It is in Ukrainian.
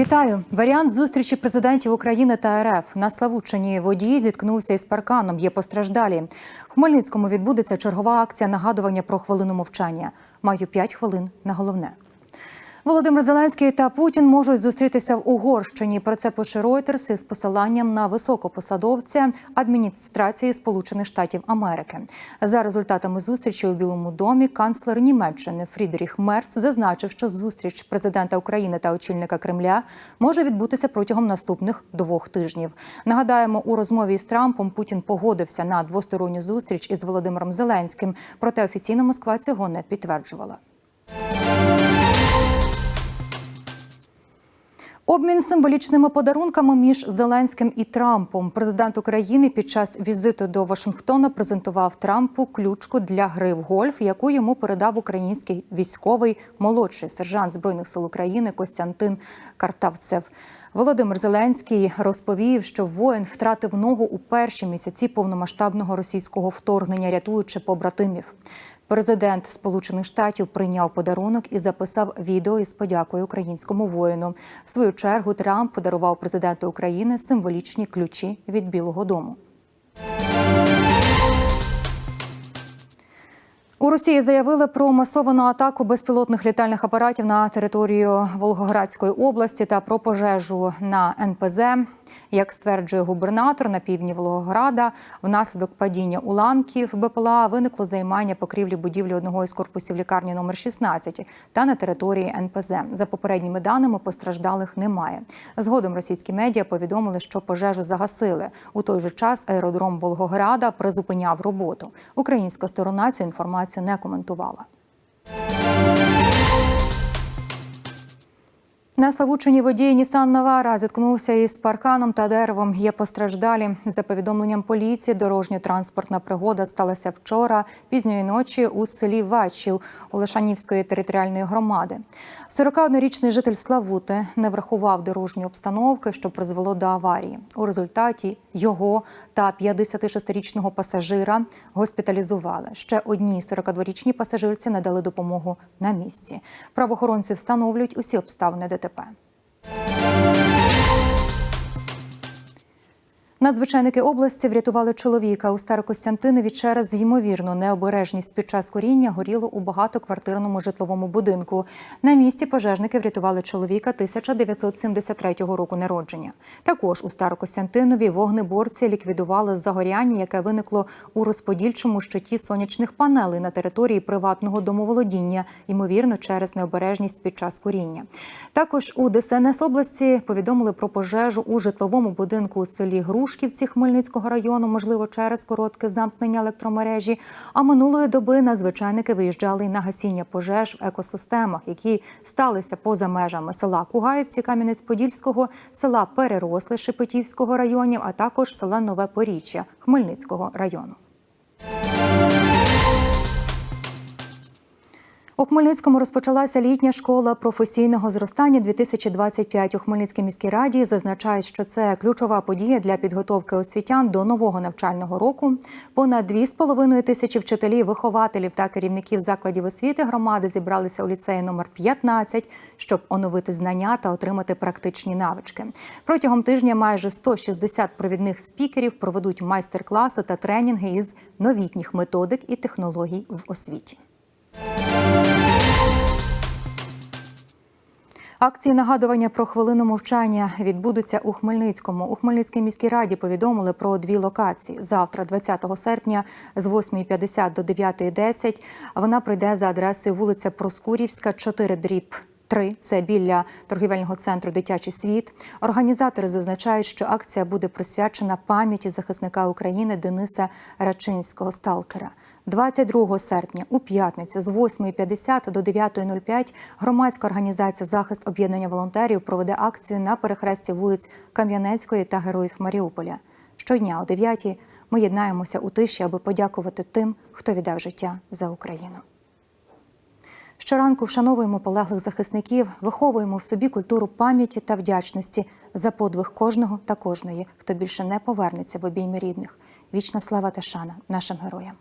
Вітаю! Варіант зустрічі президентів України та РФ на Славутчині водій зіткнувся із парканом. Є постраждалі. В Хмельницькому відбудеться чергова акція нагадування про хвилину мовчання. Маю 5 хвилин на головне. Володимир Зеленський та Путін можуть зустрітися в Угорщині. Про це пише Reuters із посиланням на високопосадовця адміністрації Сполучених Штатів Америки. За результатами зустрічі у Білому домі канцлер Німеччини Фрідріх Мерц зазначив, що зустріч президента України та очільника Кремля може відбутися протягом наступних двох тижнів. Нагадаємо, у розмові із Трампом Путін погодився на двосторонню зустріч із Володимиром Зеленським, проте офіційна Москва цього не підтверджувала. Обмін символічними подарунками між Зеленським і Трампом. Президент України під час візиту до Вашингтона презентував Трампу ключку для гри в гольф, яку йому передав український військовий молодший сержант збройних сил України Костянтин Картавцев. Володимир Зеленський розповів, що воїн втратив ногу у перші місяці повномасштабного російського вторгнення, рятуючи побратимів. Президент Сполучених Штатів прийняв подарунок і записав відео із подякою українському воїну. В свою чергу Трамп подарував президенту України символічні ключі від Білого Дому. У Росії заявили про масовану атаку безпілотних літальних апаратів на територію Волгоградської області та про пожежу на НПЗ. Як стверджує губернатор на півдні Волгограда, внаслідок падіння уламків БПЛА виникло займання покрівлі будівлі одного із корпусів лікарні номер 16 та на території НПЗ. За попередніми даними постраждалих немає. Згодом російські медіа повідомили, що пожежу загасили. У той же час аеродром Волгограда призупиняв роботу. Українська сторона цю інформацію не коментувала. На Славутчині водій Нісан Навара зіткнувся із парканом та деревом. Є постраждалі. За повідомленням поліції, дорожньо-транспортна пригода сталася вчора пізньої ночі у селі Вачів Олешанівської територіальної громади. 41-річний житель Славути не врахував дорожньої обстановки, що призвело до аварії. У результаті його та 56-річного пасажира госпіталізували. Ще одній 42-річній пасажирці надали допомогу на місці. Правоохоронці встановлюють усі обставини ДТП. Itaipá. Надзвичайники області врятували чоловіка у Старокостянтинові через ймовірну необережність під час коріння горіло у багатоквартирному житловому будинку. На місці пожежники врятували чоловіка 1973 року народження. Також у Старокостянтинові вогнеборці ліквідували загоряння, яке виникло у розподільчому щиті сонячних панелей на території приватного домоволодіння, ймовірно, через необережність під час коріння. Також у ДСНС області повідомили про пожежу у житловому будинку у селі Груш. Грушківці Хмельницького району, можливо, через коротке замкнення електромережі. А минулої доби надзвичайники виїжджали на гасіння пожеж в екосистемах, які сталися поза межами села Кугаївці, Кам'янець-Подільського, села Переросли Шепетівського районів, а також села Нове Поріччя Хмельницького району. У Хмельницькому розпочалася літня школа професійного зростання 2025. У Хмельницькій міській раді зазначають, що це ключова подія для підготовки освітян до нового навчального року. Понад 2,5 тисячі вчителів, вихователів та керівників закладів освіти громади зібралися у ліцеї номер 15, щоб оновити знання та отримати практичні навички. Протягом тижня майже 160 провідних спікерів проведуть майстер-класи та тренінги із новітніх методик і технологій в освіті. Акції нагадування про хвилину мовчання відбудуться у Хмельницькому. У Хмельницькій міській раді повідомили про дві локації. Завтра, 20 серпня, з 8.50 до 9.10 Вона пройде за адресою вулиця Проскурівська, 4 дріб. Три це біля торгівельного центру Дитячий світ. Організатори зазначають, що акція буде присвячена пам'яті захисника України Дениса Рачинського сталкера. 22 серпня у п'ятницю з 8.50 до 9.05 громадська організація Захист об'єднання волонтерів проведе акцію на перехресті вулиць Кам'янецької та Героїв Маріуполя. Щодня о 9 ми єднаємося у тиші, аби подякувати тим, хто віддав життя за Україну. Щоранку вшановуємо полеглих захисників, виховуємо в собі культуру пам'яті та вдячності за подвиг кожного та кожної, хто більше не повернеться в обійми рідних. Вічна слава та шана нашим героям.